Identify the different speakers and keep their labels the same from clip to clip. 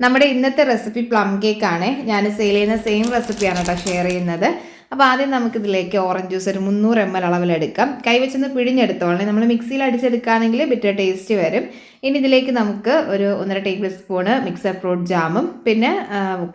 Speaker 1: നമ്മുടെ ഇന്നത്തെ recipe plum cake ആണ്. ഞാൻ സെയിൽ ചെയ്യുന്ന സെയിം റെസിപ്പിയാണ് കേട്ടോ ഷെയർ ചെയ്യുന്നത്. അപ്പോൾ ആദ്യം നമുക്കിതിലേക്ക് ഓറഞ്ച് ജ്യൂസ് ഒരു മുന്നൂറ് എം എൽ അളവിലെടുക്കാം. കൈവച്ചൊന്ന് പിഴിഞ്ഞെടുത്തോളേ നമ്മൾ മിക്സിയിൽ അടിച്ചെടുക്കുകയാണെങ്കിൽ ബിറ്റർ ടേസ്റ്റ് വരും. ഇനി ഇതിലേക്ക് നമുക്ക് ഒരു ഒന്നര ടേബിൾ സ്പൂണ് മിക്സർ ഫ്രൂട്ട് ജാമും പിന്നെ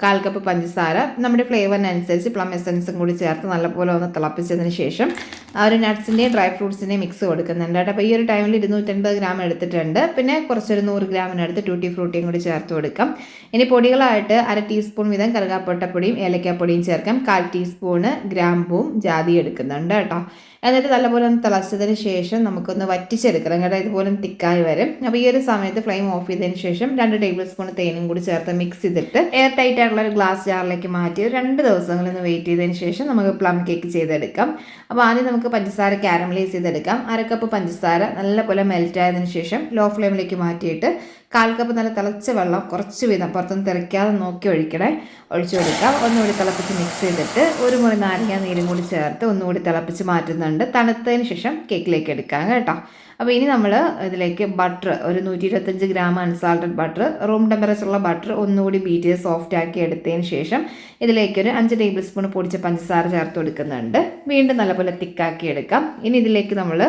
Speaker 1: കാൽ കപ്പ് പഞ്ചസാര. നമ്മുടെ ഫ്ലേവറിനനുസരിച്ച് പ്ലം എസൻസും കൂടി ചേർത്ത് നല്ലപോലെ ഒന്ന് തിളപ്പിച്ചതിന് ശേഷം ആ ഒരു നട്ട്സിന്റെയും ഡ്രൈ ഫ്രൂട്ട്സിന്റെയും മിക്സ് കൊടുക്കുന്നുണ്ട് കേട്ടോ. അപ്പോൾ ഈ ഒരു ടൈമിൽ ഇരുന്നൂറ്റൻപത് ഗ്രാം എടുത്തിട്ടുണ്ട്. പിന്നെ കുറച്ചൊരു നൂറ് ഗ്രാമിനടുത്ത് ട്യൂട്ടി ഫ്രൂട്ടിയും കൂടി ചേർത്ത് കൊടുക്കാം. ഇനി പൊടികളായിട്ട് അര ടീസ്പൂൺ വീതം കറുകാപ്പൊട്ടപ്പൊടിയും ഏലക്കാപ്പൊടിയും ചേർക്കാം. കാൽ ടീസ്പൂണ് ഗ്രാമ്പൂവും ജാതി എടുക്കുന്നുണ്ട് കേട്ടോ. എന്നിട്ട് നല്ലപോലെ ഒന്ന് തിളച്ചതിന് ശേഷം നമുക്കൊന്ന് വറ്റിച്ചെടുക്കണം കേട്ടോ. ഇതുപോലെ തിക്കായി വരും. അപ്പോൾ ഈ ഒരു സമയത്ത് ഫ്ലെയിം ഓഫ് ചെയ്തതിന് ശേഷം രണ്ട് ടേബിൾ സ്പൂൺ തേനും കൂടി ചേർത്ത് മിക്സ് ചെയ്തിട്ട് എയർ ടൈറ്റ് ആയിട്ടുള്ള ഒരു ഗ്ലാസ് ജാറിലേക്ക് മാറ്റി രണ്ട് ദിവസങ്ങളൊന്ന് വെയിറ്റ് ചെയ്തതിന് ശേഷം നമുക്ക് പ്ലം കേക്ക് ചെയ്തെടുക്കാം. അപ്പോൾ ആദ്യം നമുക്ക് പഞ്ചസാര കാരമലൈസ് ചെയ്തെടുക്കാം. അര കപ്പ് പഞ്ചസാര നല്ലപോലെ മെൽറ്റ് ആയതിനു ശേഷം ലോ ഫ്ലെയിമിലേക്ക് മാറ്റിയിട്ട് കാൽ കപ്പ് നല്ല തിളച്ച വെള്ളം കുറച്ച് വീതം പുറത്തൊന്നും തെറിക്കാതെ നോക്കി ഒഴിക്കണേ. ഒഴിച്ചു കൊടുക്കാം. ഒന്നുകൂടി തിളപ്പിച്ച് മിക്സ് ചെയ്തിട്ട് ഒരു മുറി നാരങ്ങ നീരും കൂടി ചേർത്ത് ഒന്നുകൂടി തിളപ്പിച്ച് മാറ്റുന്നുണ്ട്. തണുത്തതിന് ശേഷം കേക്കിലേക്ക് എടുക്കാം കേട്ടോ. അപ്പോൾ ഇനി നമ്മൾ ഇതിലേക്ക് ബട്ടർ ഒരു നൂറ്റി ഇരുപത്തഞ്ച് ഗ്രാം അൺസാൾട്ടഡ് ബട്ടർ റൂം ടെമ്പറേച്ചറുള്ള ബട്ടർ ഒന്നുകൂടി ബീറ്റ് ചെയ്ത് സോഫ്റ്റ് ആക്കി എടുത്തതിന് ശേഷം ഇതിലേക്ക് ഒരു അഞ്ച് ടേബിൾ സ്പൂൺ പൊടിച്ച പഞ്ചസാര ചേർത്ത് കൊടുക്കുന്നുണ്ട്. വീണ്ടും നല്ലപോലെ തിക്കാക്കി എടുക്കാം. ഇനി ഇതിലേക്ക് നമ്മൾ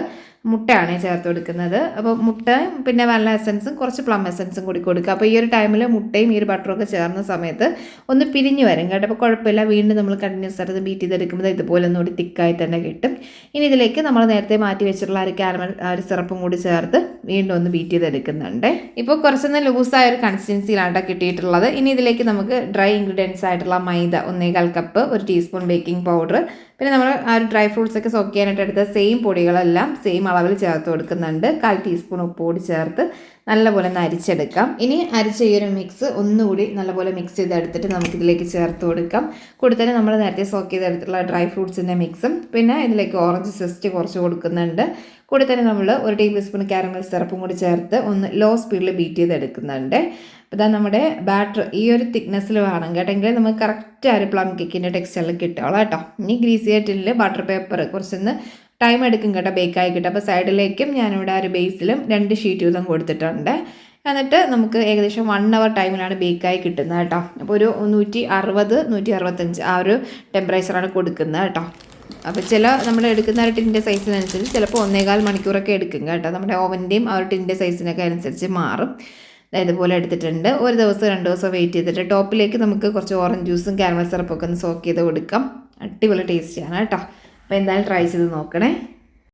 Speaker 1: മുട്ടയാണ് ചേർത്ത് കൊടുക്കുന്നത്. അപ്പോൾ മുട്ട പിന്നെ വെള്ള എസൻസും കുറച്ച് പ്ലം എസൻസും കൂടി കൊടുക്കുക. അപ്പോൾ ഈ ഒരു ടൈമിൽ മുട്ടയും ഈ ഒരു ബട്ടറും ഒക്കെ ചേർന്ന സമയത്ത് ഒന്ന് പിരിഞ്ഞു വരും. കേട്ടോ അപ്പോൾ കുഴപ്പമില്ല. വീണ്ടും നമ്മൾ കണ്ടിന്യൂസ് ആയിട്ട് ബീറ്റ് ചെയ്തെടുക്കുമ്പോൾ ഇതുപോലെ ഒന്നുകൂടി തിക്കായി തന്നെ കിട്ടും. ഇനി ഇതിലേക്ക് നമ്മൾ നേരത്തെ മാറ്റി വെച്ചിട്ടുള്ള ഒരു കാരമൽ ആ ഒരു സിറപ്പും കൂടി ചേർത്ത് വീണ്ടും ഒന്ന് ബീറ്റ് ചെയ്തെടുക്കുന്നുണ്ട്. ഇപ്പോൾ കുറച്ചൊന്ന് ലൂസായ ഒരു കൺസിസ്റ്റൻസിയിലാണ് കേട്ടോ കിട്ടിയിട്ടുള്ളത്. ഇനി ഇതിലേക്ക് നമുക്ക് ഡ്രൈ ഇൻഗ്രീഡിയൻസ് ആയിട്ടുള്ള മൈദ ഒന്നേകാൽ കപ്പ് ഒരു ടീസ്പൂൺ ബേക്കിംഗ് പൗഡർ പിന്നെ നമ്മൾ ആ ഒരു ഡ്രൈ ഫ്രൂട്ട്സ് ഒക്കെ സോക്ക് ചെയ്യാനായിട്ട് എടുത്ത സെയിം പൊടികളെല്ലാം സെയിം അളവിൽ ചേർത്ത് കൊടുക്കുന്നുണ്ട്. കാൽ ടീസ്പൂൺ ഉപ്പ് കൂടി ചേർത്ത് നല്ലപോലെ ഒന്ന് അരിച്ചെടുക്കാം. ഇനി അരിച്ച ഈ ഒരു മിക്സ് ഒന്നുകൂടി നല്ലപോലെ മിക്സ് ചെയ്തെടുത്തിട്ട് നമുക്കിതിലേക്ക് ചേർത്ത് കൊടുക്കാം. കൂടുതൽ നമ്മൾ നേരത്തെ സോക്ക് ചെയ്തെടുത്തിട്ടുള്ള ഡ്രൈ ഫ്രൂട്ട്സിന്റെ മിക്സും പിന്നെ ഇതിലേക്ക് ഓറഞ്ച് സെസ്റ്റ് കുറച്ച് കൊടുക്കുന്നുണ്ട്. കൂടി തന്നെ നമ്മൾ ഒരു ടേബിൾ സ്പൂൺ കാരമൽ സിറപ്പും കൂടി ചേർത്ത് ഒന്ന് ലോ സ്പീഡിൽ ബീറ്റ് ചെയ്തെടുക്കുന്നുണ്ട് അപ്പോൾ നമ്മുടെ ബാറ്റർ ഈ ഒരു തിക്നെസ്സിൽ വേണം കേട്ടെങ്കിൽ നമുക്ക് കറക്റ്റ് ആ ഒരു പ്ലം കേക്കിന്റെ ടെക്സ്ചറിൽ കിട്ടുള്ളൂ കേട്ടോ. ഇനി ഗ്രീസി ആയിട്ടില്ല ബട്ടർ പേപ്പർ കുറച്ചൊന്ന് ടൈം എടുക്കും കേട്ടോ ബേക്ക് ആയി കിട്ടും. അപ്പോൾ സൈഡിലേക്കും ഞാനിവിടെ ആ ഒരു ബേസിലും രണ്ട് ഷീറ്റ് വീതം കൊടുത്തിട്ടുണ്ട്. എന്നിട്ട് നമുക്ക് ഏകദേശം വൺ അവർ ടൈമിലാണ് ബേക്കായി കിട്ടുന്നത് കേട്ടോ. അപ്പോൾ ഒരു നൂറ്റി അറുപത് നൂറ്റി അറുപത്തഞ്ച് ആ ഒരു ടെമ്പറേച്ചറാണ് കൊടുക്കുന്നത് കേട്ടോ. അപ്പോൾ ചില നമ്മൾ എടുക്കുന്ന ഒരു ടിന്റെ സൈസിനനുസരിച്ച് ചിലപ്പോൾ ഒന്നേകാൽ മണിക്കൂറൊക്കെ എടുക്കും കേട്ടോ. നമ്മുടെ ഓവന്റെയും ആ ഒരു ടിന്റെ സൈസിനൊക്കെ അനുസരിച്ച് മാറും. അതായത് പോലെ എടുത്തിട്ടുണ്ട്. ഒരു ദിവസം രണ്ട് ദിവസം വെയിറ്റ് ചെയ്തിട്ട് ടോപ്പിലേക്ക് നമുക്ക് കുറച്ച് ഓറഞ്ച് ജ്യൂസും കാരമൽ സിറപ്പൊക്കെ ഒന്ന് സോക്ക് ചെയ്ത് കൊടുക്കാം. അടിപൊളി ടേസ്റ്റിയാണ് കേട്ടോ. അപ്പോൾ എന്തായാലും ട്രൈ ചെയ്ത് നോക്കണേ.